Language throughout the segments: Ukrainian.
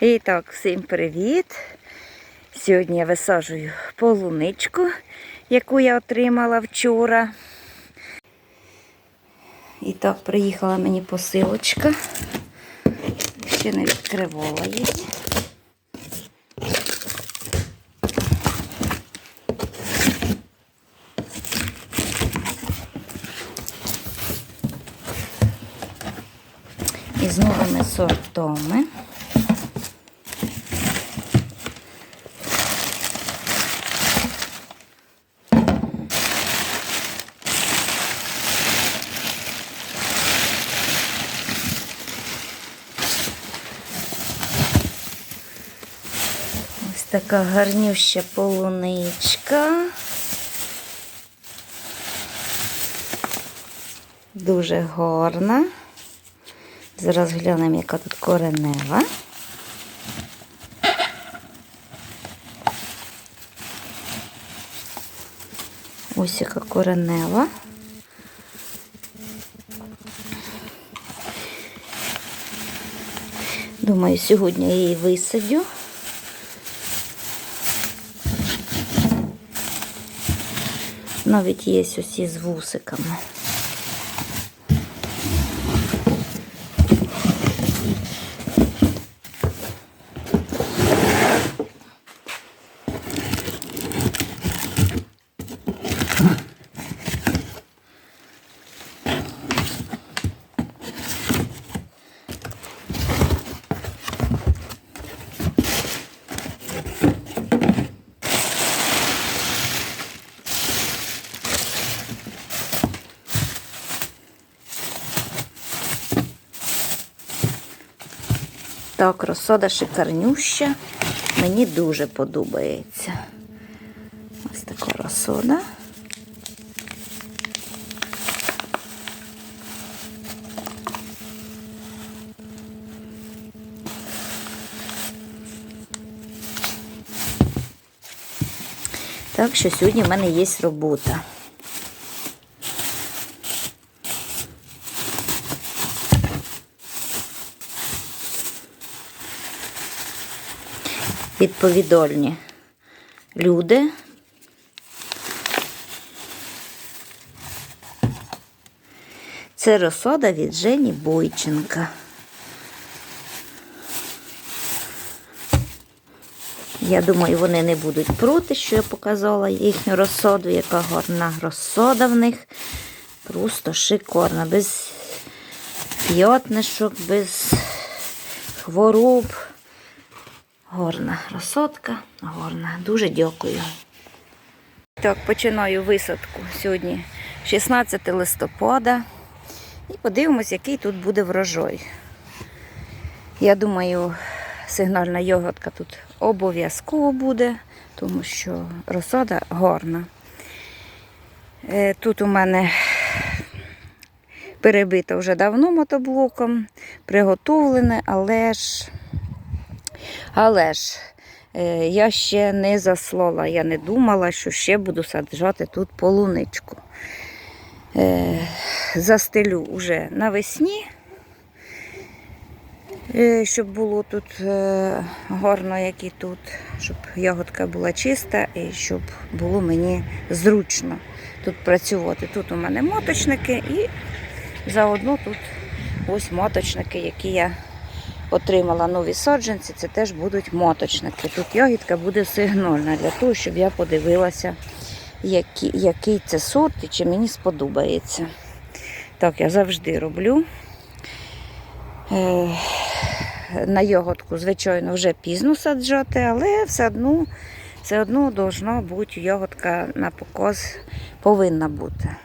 І так, всім привіт! Сьогодні я висаджую полуничку, яку я отримала вчора. І так, приїхала мені посилочка. Ще не відкривала її. І з новими сортами. Така гарнюща полуничка. Дуже гарна. Зараз глянемо, яка тут коренева. Ось яка коренева. Думаю, сьогодні я її висадю. Навіть є усі з вусиками. Так, розсода шикарнюща. Мені дуже подобається. Ось така розсода. Так що сьогодні в мене є робота. Відповідальні люди. Це розсода від Жені Бойченка. Я думаю, вони не будуть проти, що я показала їхню розсоду, яка гарна розсода в них. Просто шикарна, без п'ятнишок, без хвороб. Горна розсадка, горна. Дуже дякую. Так, починаю висадку. Сьогодні 16 листопада. І подивимось, який тут буде врожай. Я думаю, сигнальна йогуртка тут обов'язково буде, тому що розсада гарна. Е, Тут у мене перебито вже давно мотоблоком, приготовлене, але ж. Але ж е, я ще не заслала, я не думала, що ще буду саджати тут полуничку. Е, застелю вже навесні, е, щоб було тут гарно, як і тут, щоб ягодка була чиста і щоб було мені зручно тут працювати. Тут у мене моточники і заодно тут ось моточники, які я отримала нові саджанці, це теж будуть моточники. Тут ягідка буде сигнальна для того, щоб я подивилася, який, який це сорт і чи мені сподобається. Так, я завжди роблю. Е, на ягодку, звичайно, вже пізно саджати, але все одно все одно должна бути ягодка на покос повинна бути.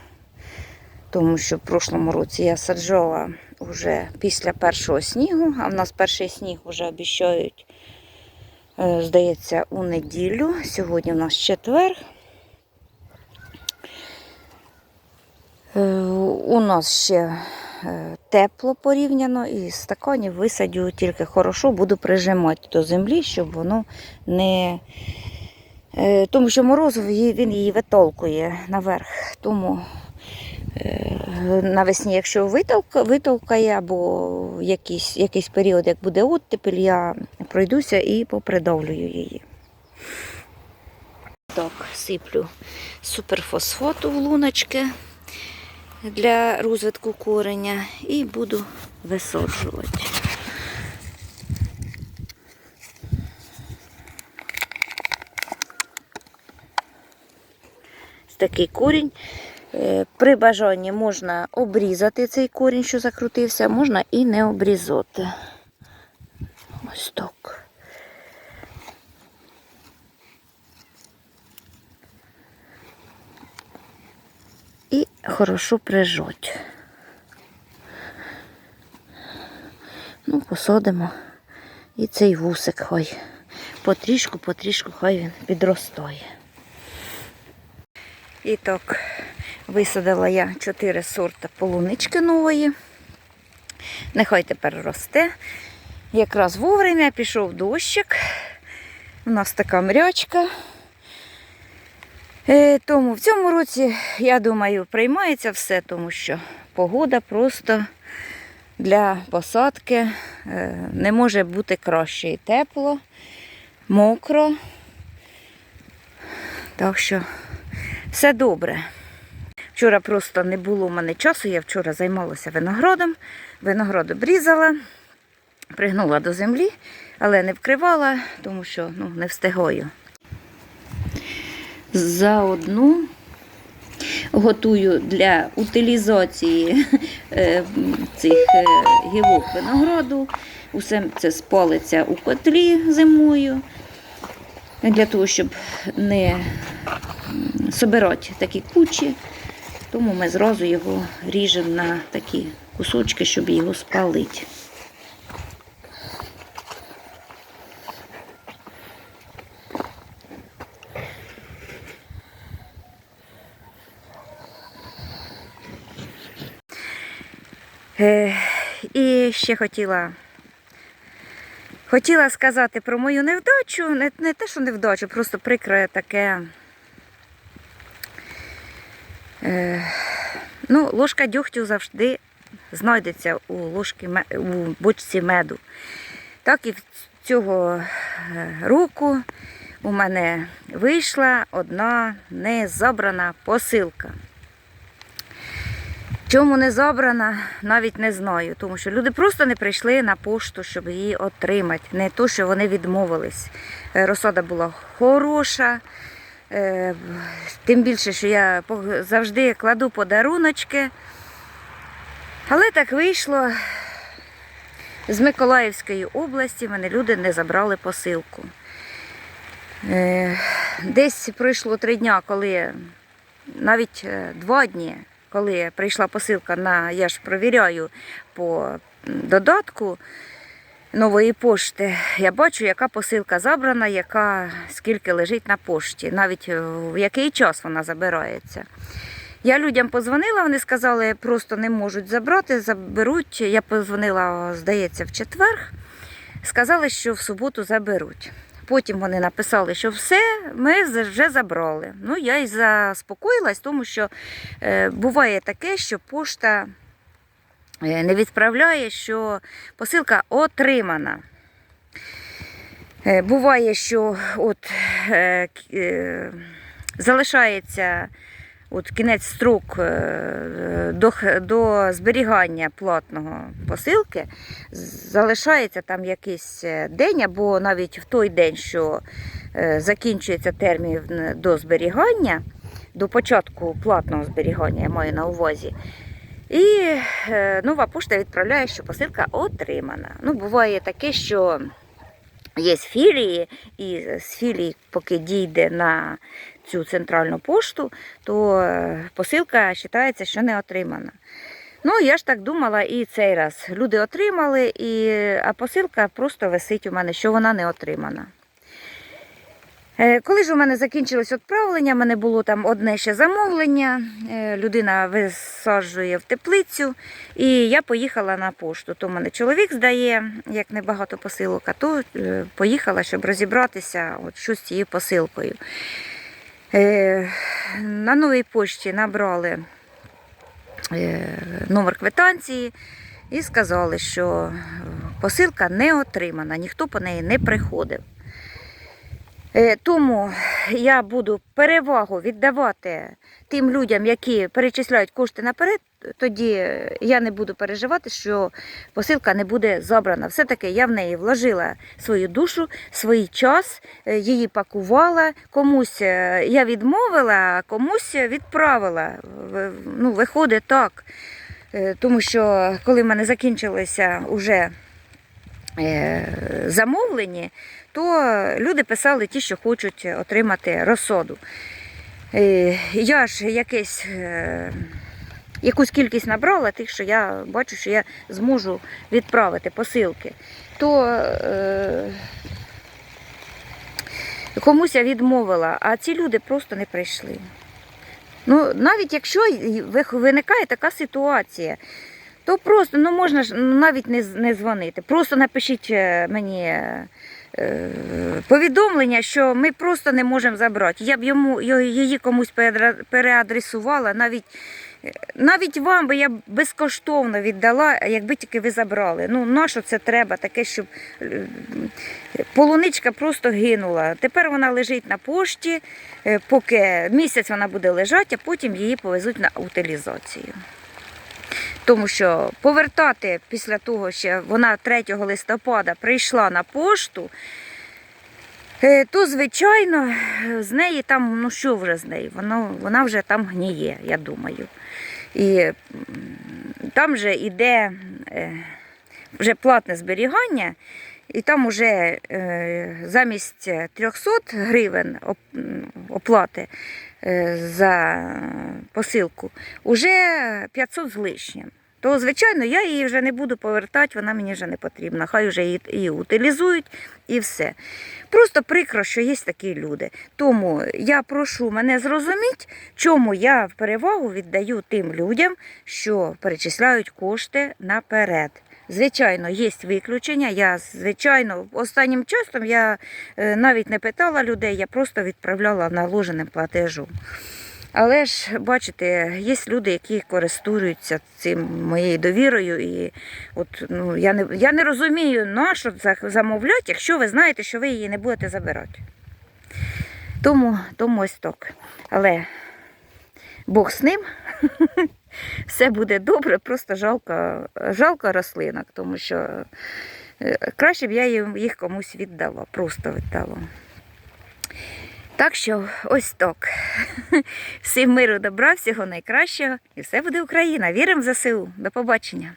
Тому що в прошлому році я саджала вже після першого снігу, а в нас перший сніг вже обіщають, е, здається, у неділю. Сьогодні в нас четвер. Е, У нас ще е, тепло порівняно і стаканів висадю тільки хорошо, буду прижимати до землі, щоб воно не. Тому що мороз він її витолкує наверх. Тому навесні, якщо витолка, витолкає або якийсь, якийсь період, як буде оттепель, я пройдуся і попридавлюю її. Так, сиплю суперфосфату в луночки для розвитку кореня і буду висаджувати. Такий корінь. Е, При бажанні можна обрізати цей корінь, що закрутився, можна і не обрізати. Ось так. І хорошо прижать. Ну, посадимо. І цей вусик хай потрішку, потрішку хай він підростає. І так, висадила я 4 сорта полунички нової. Нехай тепер росте. Якраз вовремя пішов дощик. У нас така мрячка. Е, Тому в цьому році, я думаю, приймається все, тому що погода просто для посадки е, не може бути краще. І тепло, мокро. Так що все добре. Вчора просто не було в мене часу, я вчора займалася виноградом, виноград обрізала, пригнула до землі, але не вкривала, тому що ну, не встигаю. Заодно готую для утилізації е, цих е, гілок винограду. Усе це спалиться у котлі зимою, для того, щоб не собирати такі кучі. Тому ми зразу його ріжемо на такі кусочки, щоб його спалити. Е, І ще хотіла, хотіла сказати про мою невдачу. Не, не те, що невдачу, просто прикре таке. Е, ну, ложка дьогтю завжди знайдеться у, ложки, у бочці меду. Так і цього е, року у мене вийшла одна незабрана посилка. Чому не забрана, навіть не знаю, тому що люди просто не прийшли на пошту, щоб її отримати. Не то, що вони відмовились. Е, Розсада була хороша. Е, Тим більше, що я завжди кладу подаруночки. Але так вийшло. З Миколаївської області мене люди не забрали посилку. Е, Десь пройшло три дня, коли навіть е, два дні, коли прийшла посилка на, я ж провіряю по додатку нової пошти, я бачу, яка посилка забрана, яка скільки лежить на пошті, навіть е, в який час вона забирається. Я людям позвонила, вони сказали, просто не можуть забрати, заберуть. Я позвонила, здається, в четвер. Сказали, що в суботу заберуть. Потім вони написали, що все, ми вже забрали. Ну, я й заспокоїлась, тому що е, буває таке, що пошта не відправляє, що посилка отримана. Е, буває, що от, е, е, залишається от кінець строк е, до, до зберігання платного посилки, залишається там якийсь е, день, або навіть в той день, що е, закінчується термін до зберігання, до початку платного зберігання, я маю на увазі. І е, нова пошта відправляє, що посилка отримана. Ну, буває таке, що є філії, і з філії, поки дійде на цю центральну пошту, то е, посилка вважається, що не отримана. Ну, я ж так думала і цей раз. Люди отримали, і, а посилка просто висить у мене, що вона не отримана. Е, Коли ж у мене закінчилось відправлення, в мене було там одне ще замовлення. е, Людина висаджує в теплицю, і я поїхала на пошту. То мене чоловік здає, як небагато посилок, а то е, поїхала, щоб розібратися, от, що з цією посилкою. На новій пошті набрали номер квитанції і сказали, що посилка не отримана, ніхто по неї не приходив. Е, Тому я буду перевагу віддавати тим людям, які перечисляють кошти наперед. Тоді я не буду переживати, що посилка не буде забрана. Все-таки я в неї вложила свою душу, свій час, е, її пакувала, комусь е, я відмовила, комусь відправила. Ну, виходить так. Тому що коли в мене закінчилися вже замовлені, то люди писали ті, що хочуть отримати розсоду. Е, Я ж якесь, е, якусь кількість набрала, тих, що я бачу, що я зможу відправити посилки. То е, комусь я відмовила, а ці люди просто не прийшли. Ну, навіть якщо виникає така ситуація, то просто ну можна ж навіть не, не дзвонити. Просто напишіть е, мені повідомлення, що ми просто не можемо забрати. Я б йому її комусь переадресувала, навіть. Навіть вам би я безкоштовно віддала, якби тільки ви забрали. Ну, на це треба? Таке, щоб е, полуничка просто гинула. Тепер вона лежить на пошті, е, поки місяць вона буде лежати, а потім її повезуть на утилізацію. Тому що повертати після того, що вона 3 листопада прийшла на пошту, е, то, звичайно, з неї там, ну що вже з неї, Вона, вона вже там гніє, я думаю. І там вже йде е, вже платне зберігання, і там вже е, замість 300 гривень оплати е, за посилку, вже 500 з лишнім. То, звичайно, я її вже не буду повертати, вона мені вже не потрібна. Хай вже її, її утилізують і все. Просто прикро, що є такі люди. Тому я прошу мене зрозуміти, чому я в перевагу віддаю тим людям, що перечисляють кошти наперед. Звичайно, є виключення. Я, звичайно, останнім часом я е, навіть не питала людей, я просто відправляла наложеним платежом. Але ж, бачите, є люди, які користуються цим моєю довірою. І от, ну, я, не, я не розумію, на що за- замовляти, якщо ви знаєте, що ви її не будете забирати. Тому, тому ось так. Але Бог з ним. Все буде добре, просто жалко, жалко рослинок, тому що е, краще б я їх комусь віддала, просто віддала. Так що ось так. Всім миру, добра, всього найкращого. І все буде Україна. Віримо в ЗСУ. До побачення.